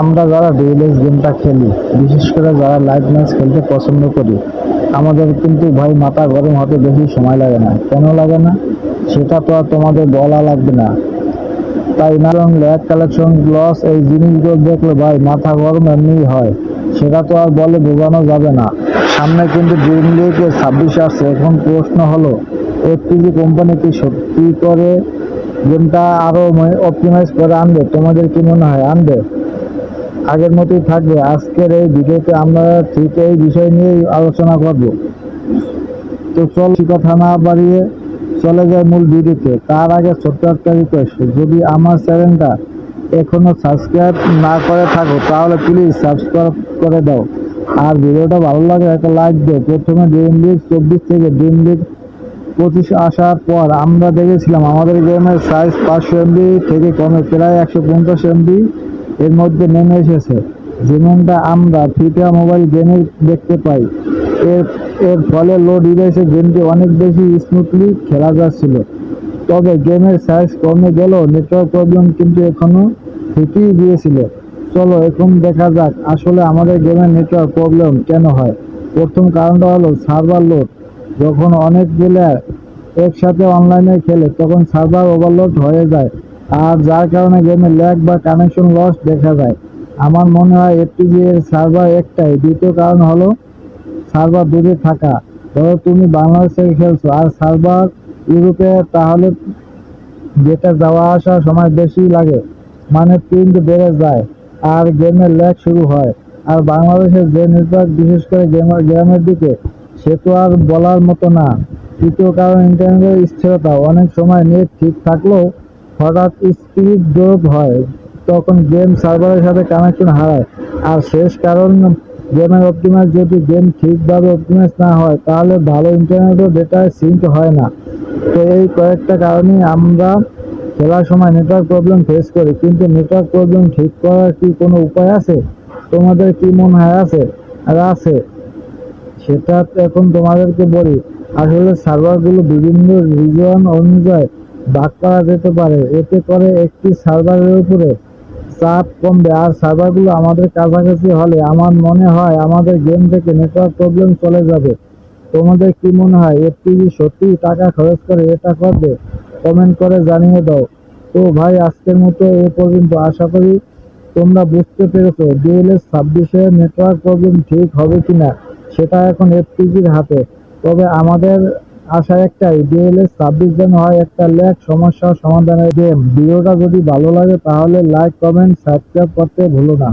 আমরা যারা ডিএলএস গেমটা খেলি, বিশেষ করে যারা লাইভ ম্যাচ খেলতে পছন্দ করি, আমাদের কিন্তু ভাই মাথা গরম হতে বেশি সময় লাগে না। কেন লাগে না? সেটা তো আর তোমাদের বলা লাগবে না। তাই নারং ল্যাগ কালেকশন লস এই জিনিসগুলো দেখলে ভাই মাথা গরম এমনিই হয়। সেটা তো আর বলে বোঝানো যাবে না। সামনে কিন্তু ড্রিম লিগে ছাব্বিশ আসছে, এখন প্রশ্ন হলো, এফটিজি কোম্পানি কি সত্যি করে গেমটা আরও অপটিমাইজ করে আনবে? তোমাদের কি মনে হয়, আনবে? আগের মতোই থাকবে। আজকের এই ভিডিওতে আমরা ঠিক এই বিষয় নিয়েই আলোচনা করব। তো চল কথা না বাড়িয়ে চলে যায় মূল ভিডিওতে। তার আগে ছোট্ট একটা রিকোয়েস্ট যদি আমার চ্যানেলটা এখনও সাবস্ক্রাইব না করে থাকো, তাহলে প্লিজ সাবস্ক্রাইব করে দাও। আর ভিডিওটা ভালো লাগে, একটা লাইক দিও। প্রথমে ড্রিম লিগ, চব্বিশ থেকে ড্রিম লিগ পঁচিশ আসার পর আমরা দেখেছিলাম, আমাদের গেমের সাইজ পাঁচশো এমবি থেকে কমে প্রায় একশো পঞ্চাশ এমবি এর মধ্যে নেমে এসেছে। যেমনটা আমরা ফিটা মোবাইল গেমে দেখতে পাই। এর এর ফলে লো ডিভাইসে গেমটি অনেক বেশি স্মুথলি খেলা যাচ্ছিল। তবে গেমের সাইজ কমে গেলেও নেটওয়ার্ক প্রবলেম কিন্তু এখনও ঠিকই গিয়েছিল। চলো এখন দেখা যাক আসলে আমাদের গেমের নেটওয়ার্ক প্রবলেম কেন হয়। প্রথম কারণটা হলো সার্ভার লোড যখন অনেক প্লেয়ার একসাথে অনলাইনে খেলে, তখন সার্ভার ওভারলোড হয়ে যায়। আর যার কারণে গেমে ল্যাগ বা কানেকশন লস দেখা যায়। আমার মনে হয় এফটিজি এর সার্ভার একটাই। দ্বিতীয় কারণ হলো সার্ভার দূরে থাকা। ধরো তুমি বাংলাদেশে খেলছো, আর সার্ভার ইউরোপে, তাহলে যেটা যাওয়া আসার সময় বেশি লাগে। মানে প্রিন্ট বেড়ে যায়, আর গেমের ল্যাগ শুরু হয়। আর বাংলাদেশের যে নেটওয়ার্ক বিশেষ করে গেমার গ্রামের দিকে, সে তো আর বলার মতো না। তৃতীয় কারণ ইন্টারনেটের স্থিরতা। অনেক সময় নেট ঠিক থাকলেও হঠাৎ স্পিড ড্রপ হয়, তখন গেম সার্ভারের সাথে কানেকশন হারায়। আর শেষ কারণ, গেমের অপটিমাইজ যদি গেম ঠিকভাবে অপটিমাইজ না হয়, তাহলে ভালো ইন্টারনেট ও ডেটা সিঙ্ক হয় না। তো এই কয়েকটা কারণেই আমরা খেলার সময় নেটওয়ার্ক প্রবলেম ফেস করি। কিন্তু নেটওয়ার্ক প্রবলেম ঠিক করার কি কোনো উপায় আছে? তোমাদের কি মনে হয় আছে? আর আছে। সেটা এখন তোমাদেরকে বলি। আসলে সার্ভারগুলো বিভিন্ন রিজন অনুযায়ী ভাগ করা যেতে পারে। এতে করে একটি সার্ভারের উপরে চাপ কমবে। আর সার্ভারগুলো আমাদের কাছাকাছি হলে আমার মনে হয় আমাদের গেম থেকে নেটওয়ার্ক প্রবলেম চলে যাবে। তোমাদের কি মনে হয়? এফটিভি সত্যি টাকা খরচ করে এটা করবে? কমেন্ট করে জানিয়ে দাও। তো ভাই, আজকের মতো এ পর্যন্ত। আশা করি তোমরা বুঝতে পেরেছ ডিএলএস ছাব্বিশের নেটওয়ার্ক প্রবলেম ঠিক হবে কিনা, সেটা এখন এফটিজির হাতে। তবে আমাদের আশা একটাই ডিএলএস ছাব্বিশ যেন হয় একটা লেখ সমস্যা সমাধানের গেম। ভিডিওটা যদি ভালো লাগে তাহলে লাইক কমেন্ট সাবস্ক্রাইব করতে ভুলো না।